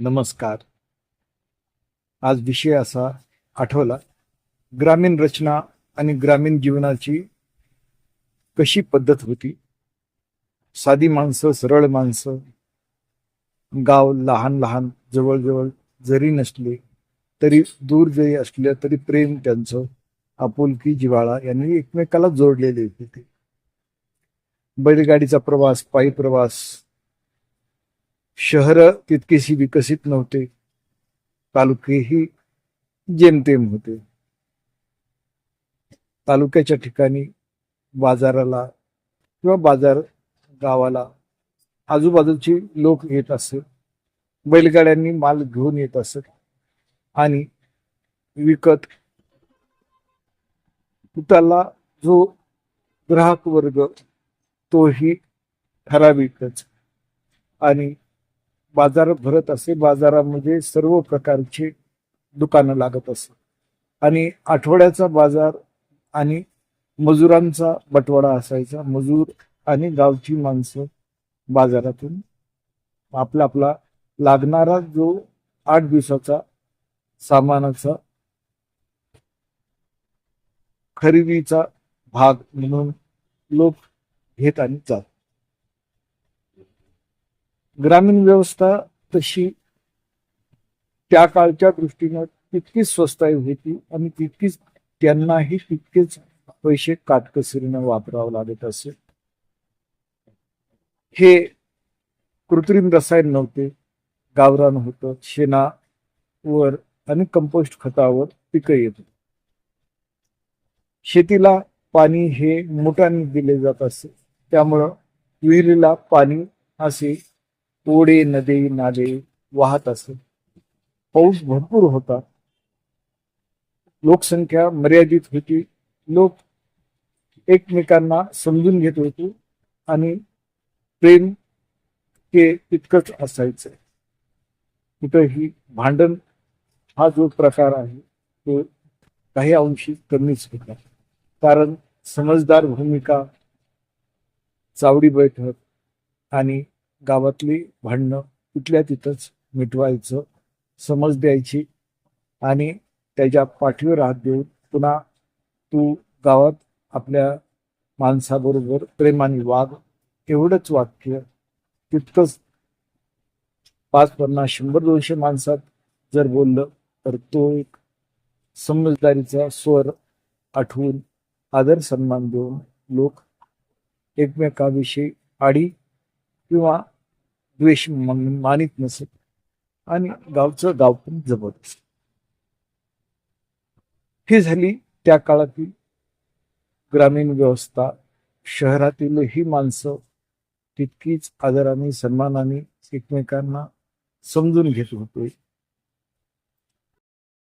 नमस्कार. आज विषय असा आठवला ग्रामीण रचना आणि ग्रामीण जीवनाची कशी पद्धत होती? साधी माणसं सरळ माणसं गाव लहान लहान जवळजवळ जरी नसले तरी दूर जरी असले तरी प्रेम त्यांचं आपुलकी जिव्हाळा यांनी एकमेकाला जोडलेले होते. बैलगाडीचा प्रवास पायी प्रवास शहर तितकेशी विकसित नव्हते. तालुकेही जेमतेम होते. तालुक्याच्या ठिकाणी बाजाराला किंवा बाजार गावाला आजूबाजूची लोक येत असत. बैलगाड्यांनी माल घेऊन येत असत. आणि विकत त्याला जो ग्राहक वर्ग तोही ठराविकच. आणि बाजार भरत असे बाजारामध्ये सर्व प्रकारचे दुकानं लागत असत आणि आठवड्याचा बाजार आणि मजुरांचा बटवाडा असायचा. मजूर आणि गावची माणसं बाजारातून आपला आपला लागणारा जो आठ दिवसाचा सामानाचा खरेदीचा भाग म्हणून लोक घेत आणि जात. ग्रामीण व्यवस्था तशी त्या काळच्या दृष्टीनं तितकीच स्वस्ताई होती आणि तितकीच त्यांनाही तितकेच पैसे काटकसरीनं वापरावं लागत असे हे कृत्रिम रसायन नव्हते गावरान होतं शेणावर आणि कंपोस्ट खतावर पिकं येत होती. शेतीला पाणी हे मोठ्याने दिले जात असे त्यामुळं विहिरीला पाणी असे ओढे नदी नाले वाहत असे. पाऊस भरपूर होता. लोकसंख्या मर्यादित होती. लोक एकमेकांना समजून घेत होते आणि प्रेम ते तितकंच असायचं. कुठंही भांडण हा जो प्रकार आहे तो काही अंशी कमीच होता. कारण समजदार भूमिका चावडी बैठक आणि गावातली भांडणं तिथल्या तिथंच मिटवायचं समज द्यायची आणि त्याच्या पाठीवर हात देऊन पुन्हा तू गावात आपल्या माणसाबरोबर प्रेमाने वाघ एवढंच वाक्य तितकंच पाच पन्नास शंभर दोनशे माणसात जर बोललं तर तो एक समजदारीचा स्वर आठवून आदर सन्मान देऊन लोक एकमेकाविषयी आडी किंवा द्वेष मानित नसत आणि गावचं गाव पण जमत असत ही झाली त्या काळातील ग्रामीण व्यवस्था. शहरातील ही माणसं तितकीच आदराने सन्मानाने एकमेकांना समजून घेत होते.